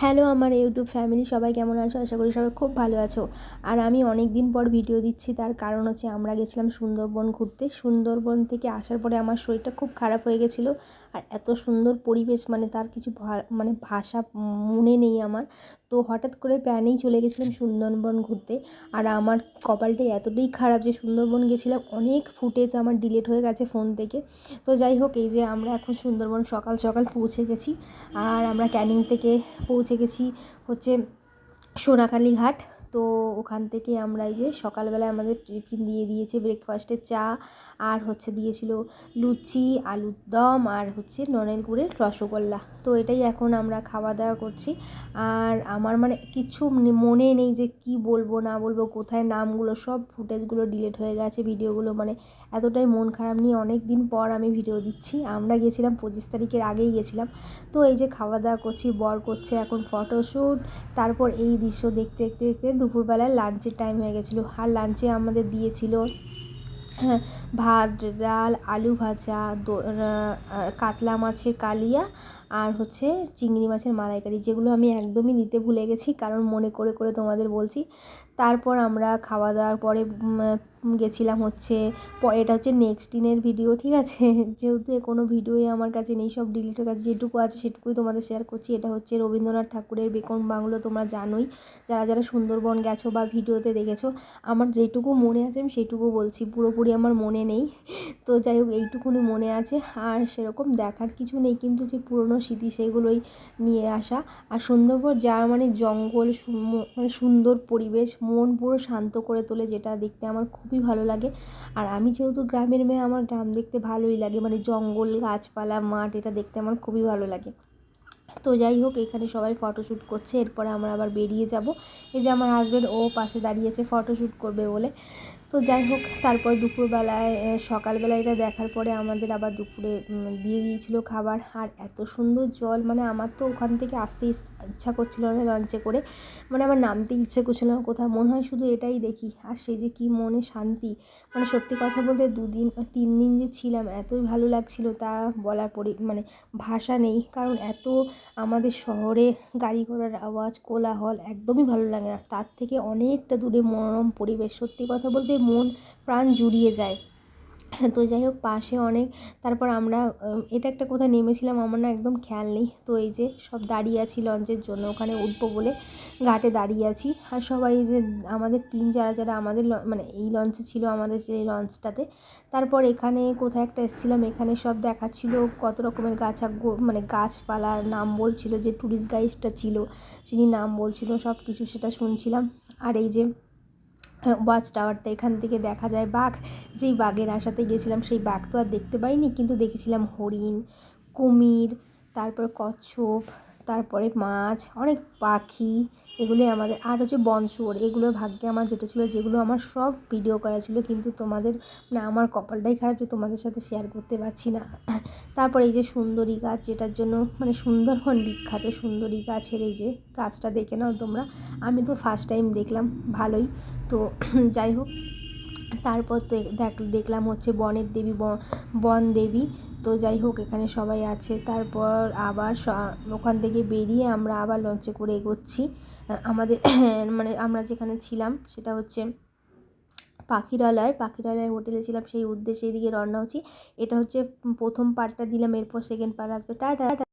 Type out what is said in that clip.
Hello আমার YouTube family, সবাই কেমন আছো? আশা করি সবাই খুব ভালো আছো। আর আমি অনেক দিন পর ভিডিও দিচ্ছি, তার কারণ হচ্ছে আমরা গেছিলাম সুন্দরবন ঘুরতে। সুন্দরবন থেকে আসার পরে আমার শরীরটা খুব খারাপ হয়ে গেছিল। আর এত সুন্দর পরিবেশ মানে তার কিছু মানে ভাষা মনে নেই আমার। তো হঠাৎ করে প্ল্যানেই চলে গেছিলাম সুন্দরবন ঘুরতে। আর আমার কপালটা এতটাই খারাপ যে সুন্দরবন গেছিলাম, অনেক ফুটেজ আমার ডিলেট হয়ে গেছে ফোন থেকে। তো যাই হোক, এই যে আমরা এখন সুন্দরবন সকাল সকাল পৌঁছে গেছি। আর আমরা ক্যানিং থেকে পৌঁছে গেছি হচ্ছে সোনাকালী ঘাট। তো ওখান থেকে আমরা এই যে সকালবেলায় আমাদের টিফিন দিয়ে দিয়েছে ব্রেকফাস্টে চা, আর হচ্ছে দিয়েছিল লুচি, আলুর দম, আর হচ্ছে ননেল গুড়ের রসগোল্লা। তো এটাই এখন আমরা খাওয়া দাওয়া করছি। আর আমার মানে কিছু মনে নেই যে কি বলব, না বলব, কোথায় নামগুলো, সব ফুটেজগুলো ডিলিট হয়ে গেছে, ভিডিওগুলো মানে এতটাই মন খারাপ নিয়ে অনেক দিন পর আমি ভিডিও দিচ্ছি। আমরা গেছিলাম পঁচিশ তারিখের আগেই গেছিলাম। তো এই যে খাওয়া দাওয়া করছি, বর করছে এখন ফটোশ্যুট তারপর এই দৃশ্য দেখতে দেখতে দেখতে দুপুরবেলায় লাঞ্চের টাইম হয়ে গেছিল। আর লাঞ্চে আমাদের দিয়েছিল হ্যাঁ ভাত, ডাল, আলু ভাজা কাতলা মাছের কালিয়া আর হচ্ছে চিংড়ি মাছের মালাইকারি, যেগুলো আমি একদমই নিতে ভুলে গেছি, কারণ মনে করে করে তোমাদের বলছি। তারপর আমরা খাওয়া দাওয়ার পরে গেছিলাম হচ্ছে, পরে এটা হচ্ছে নেক্সট দিনের ভিডিও ঠিক আছে? যেহেতু কোনো ভিডিওই আমার কাছে নেই, সব ডিলিট হয়ে গেছে, যেটুকু আছে সেটুকুই তোমাদের শেয়ার করছি। এটা হচ্ছে রবীন্দ্রনাথ ঠাকুরের বেকন বাংলো, তোমরা জানোই। যারা যারা সুন্দরবন গেছো বা ভিডিওতে দেখেছ, আমার যেটুকু মনে আছে আমি সেটুকু বলছি। পুরোপুরি আমার মনে নেই। তো যাই হোক, এইটুকুনি মনে আছে। আর সেরকম দেখার কিছু নেই, কিন্তু যে পুরনো স্মৃতি সেগুলোই নিয়ে আসা। আর সুন্দরবন যার মানে জঙ্গল মানে সুন্দর পরিবেশ মন পুরো শান্ত করে তোলে যেটা দেখতে আমার খুবই ভালো লাগে। আর আমি যেহেতু গ্রামের মেয়ে, আমার গ্রাম দেখতে ভালোই লাগে। মানে জঙ্গল, গাছপালা, মাঠ, এটা দেখতে আমার খুবই ভালো লাগে। তো যাই হোক, এখানে সবাই ফটোশ্যুট করছে। এরপরে আমরা আবার বেরিয়ে যাব। এই যে আমার হাজব্যান্ড ও পাশে দাঁড়িয়েছে ফটোশ্যুট করবে বলে। তো যাই হোক, তারপর দুপুরবেলায় সকালবেলা এটা দেখার পরে আমাদের আবার দুপুরে দিয়ে দিয়েছিল খাবার। আর এত সুন্দর জল মানে আমার তো ওখান থেকে আসতে ইচ্ছা করছিল না লঞ্চে করে। মানে আমার নামতে ইচ্ছে করছিল না কোথাও। মনে হয় শুধু এটাই দেখি। আর সে যে কী মনে শান্তি। মানে সত্যি কথা বলতে দুদিন, তিন দিন যে ছিলাম, এতই ভালো লাগছিল তা বলার পরি মানে ভাষা নেই। কারণ এত আমাদের শহরে গাড়ি ঘোড়ার আওয়াজ, কোলাহল একদমই ভালো লাগে না। তার থেকে অনেকটা দূরে মনোরম পরিবেশ। সত্যি কথা বলতে মন, প্রাণ জুড়িয়ে যায়। তো যাই হোক, পাশে অনেক, তারপর আমরা এটা একটা কোথায় নেমেছিলাম আমার না একদম খেয়াল নেই। তো এই যে সব দাঁড়িয়ে আছি লঞ্চের জন্য, ওখানে উঠবো বলে ঘাটে দাঁড়িয়ে আছি। আর সবাই যে আমাদের টিম যারা যারা আমাদের মানে এই লঞ্চে ছিল আমাদের যে লঞ্চটাতে, তারপর এখানে কোথায় একটা এসেছিলাম, এখানে সব দেখাচ্ছিল কত রকমের গাছ মানে গাছপালার নাম বলছিল যে ট্যুরিস্ট গাইডটা ছিল, যিনি নাম বলছিল সব কিছু সেটা শুনছিলাম। আর এই যে ওয়াচ টাওয়ারটা এখান থেকে দেখা যায়। বাঘ, যেই বাঘের আশাতে গেছিলাম সেই বাঘ তো আর দেখতে পাইনি। কিন্তু দেখেছিলাম হরিণ, কুমির, তারপর কচ্ছপ তারপরে মাছ, অনেক পাখি, এগুলোই আমাদের, আর হচ্ছে বনশুয়োর এগুলোর ভাগ্যে আমার জুটেছিল যেগুলো আমার সব ভিডিও করা ছিল, কিন্তু তোমাদের মানে আমার কপালটাই খারাপ যে তোমাদের সাথে শেয়ার করতে পারছি না। তারপর এই যে সুন্দরী গাছ, যেটার জন্য মানে সুন্দরবন বিখ্যাত সুন্দরী গাছের এই যে গাছটা দেখে নাও তোমরা। আমি তো ফার্স্ট টাইম দেখলাম, ভালোই। তো যাই হোক, তারপর দেখ, দেখলাম হচ্ছে বনের দেবী বন দেবী। তো যাই হোক, এখানে সবাই আছে। তারপর আবার ওখান থেকে বেরিয়ে আমরা আবার লঞ্চে করে এগোচ্ছি। আমাদের মানে আমরা যেখানে ছিলাম, সেটা হচ্ছে পাখিরালয়। পাখিরালয় হোটেলে ছিলাম, সেই উদ্দেশ্যে এদিকে রওনা হচ্ছি। এটা হচ্ছে প্রথম পার্টটা দিলাম, এরপর সেকেন্ড পার্ট আসবে। টাটা!